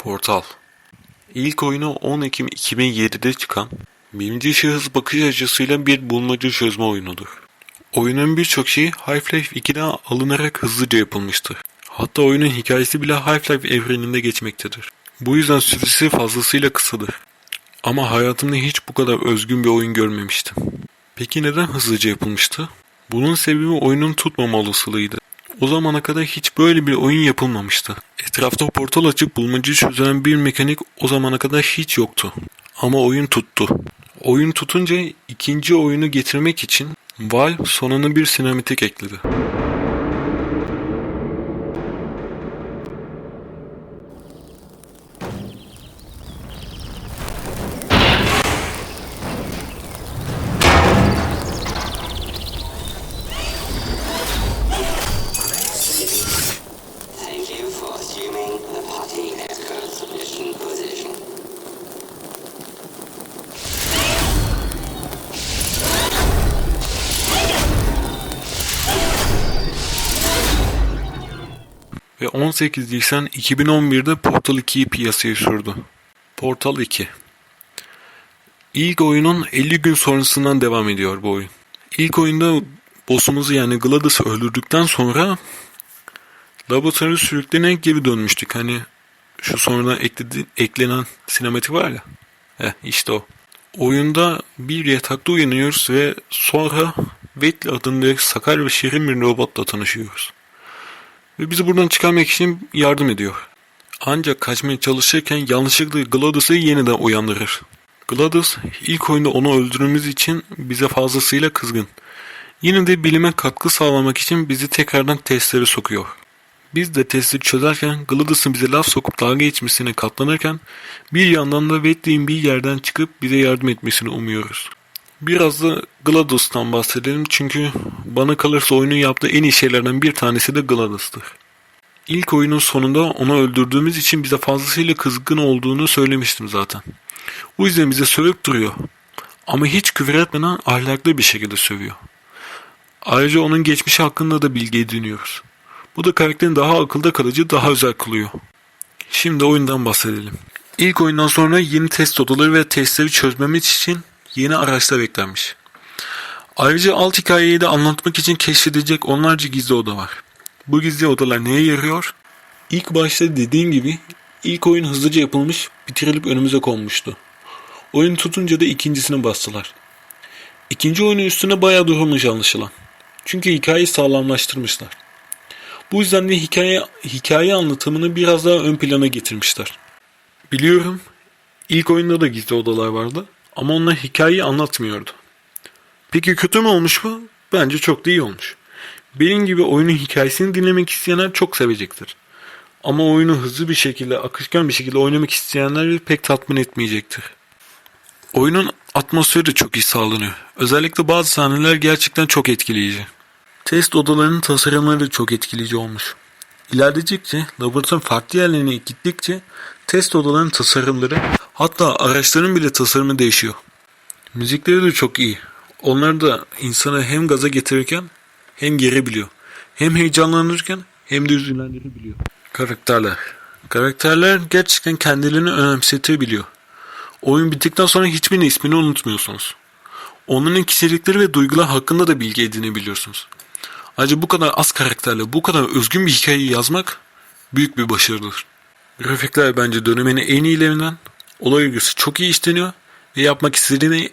Portal İlk oyunu 10 Ekim 2007'de çıkan birinci şahıs bakış açısıyla bir bulmaca çözme oyunudur. Oyunun birçok şeyi Half-Life 2'den alınarak hızlıca yapılmıştır. Hatta oyunun hikayesi bile Half-Life evreninde geçmektedir. Bu yüzden süresi fazlasıyla kısadır. Ama hayatımda hiç bu kadar özgün bir oyun görmemiştim. Peki neden hızlıca yapılmıştı? Bunun sebebi oyunun tutmama olasılığıydı. O zamana kadar hiç böyle bir oyun yapılmamıştı. Etrafta portal açıp bulmacayı çözen bir mekanik o zamana kadar hiç yoktu. Ama oyun tuttu. Oyun tutunca ikinci oyunu getirmek için Valve sonuna bir sinematik ekledi. Ve 18 Nisan 2011'de Portal 2'yi piyasaya sürdü. Portal 2 İlk oyunun 50 gün sonrasından devam ediyor bu oyun. İlk oyunda boss'umuzu yani Gladys'ı öldürdükten sonra laboratuvarı sürüklenerek geri dönmüştük. Hani şu sonradan ekledi, eklenen sinematik var ya. Heh, işte o. Oyunda bir yatakta uyanıyoruz ve sonra Whitley adında sakar ve şirin bir robotla tanışıyoruz ve bizi buradan çıkarmak için yardım ediyor. Ancak kaçmaya çalışırken yanlışlıkla Gladys'ı yeniden uyandırır. Gladys ilk oyunda onu öldürmemiz için bize fazlasıyla kızgın. Yine de bilime katkı sağlamak için bizi tekrardan testlere sokuyor. Biz de testi çözerken Gladys'ın bize laf sokup dalga geçmesine katlanırken bir yandan da Whitley'in bir yerden çıkıp bize yardım etmesini umuyoruz. Biraz da GLaDOS'tan bahsedelim çünkü bana kalırsa oyunun yaptığı en iyi şeylerden bir tanesi de GLaDOS'tır. İlk oyunun sonunda onu öldürdüğümüz için bize fazlasıyla kızgın olduğunu söylemiştim zaten. O yüzden bize sövüp duruyor. Ama hiç küfür etmeden ahlaklı bir şekilde sövüyor. Ayrıca onun geçmişi hakkında da bilgi ediniyoruz. Bu da karakterin daha akılda kalıcı, daha özel kılıyor. Şimdi oyundan bahsedelim. İlk oyundan sonra yeni test odaları ve testleri çözmemiz için yeni araçlar eklenmiş. Ayrıca alt hikayeyi de anlatmak için keşfedilecek onlarca gizli oda var. Bu gizli odalar neye yarıyor? İlk başta dediğim gibi ilk oyun hızlıca yapılmış, bitirilip önümüze konmuştu. Oyun tutunca da ikincisine bastılar. İkinci oyunun üstüne bayağı durulmuş anlaşılan. Çünkü hikayeyi sağlamlaştırmışlar. Bu yüzden de hikaye, hikaye anlatımını biraz daha ön plana getirmişler. Biliyorum ilk oyunda da gizli odalar vardı ama onlar hikayeyi anlatmıyordu. Peki kötü mü olmuş bu? Bence çok da iyi olmuş. Benim gibi oyunun hikayesini dinlemek isteyenler çok sevecektir. Ama oyunu hızlı bir şekilde, akışkan bir şekilde oynamak isteyenler pek tatmin etmeyecektir. Oyunun atmosferi de çok iyi sağlanıyor. Özellikle bazı sahneler gerçekten çok etkileyici. Test odalarının tasarımları da çok etkileyici olmuş. İlerledikçe, laboratuvarın farklı yerlerine gittikçe test odalarının tasarımları hatta araçların bile tasarımı değişiyor. Müzikleri de çok iyi. Onlar da insanı hem gaza getirirken hem gerebiliyor. Hem heyecanlandırırken hem de üzülendirebiliyor. Karakterler. Karakterler gerçekten kendilerini önemsetebiliyor. Oyun bittikten sonra hiçbirinin ismini unutmuyorsunuz. Onların kişilikleri ve duygular hakkında da bilgi edinebiliyorsunuz. Ayrıca bu kadar az karakterle bu kadar özgün bir hikayeyi yazmak büyük bir başarıdır. Grafikler bence dönemin en iyilerinden. Olay örgüsü çok iyi işleniyor ve yapmak istediğini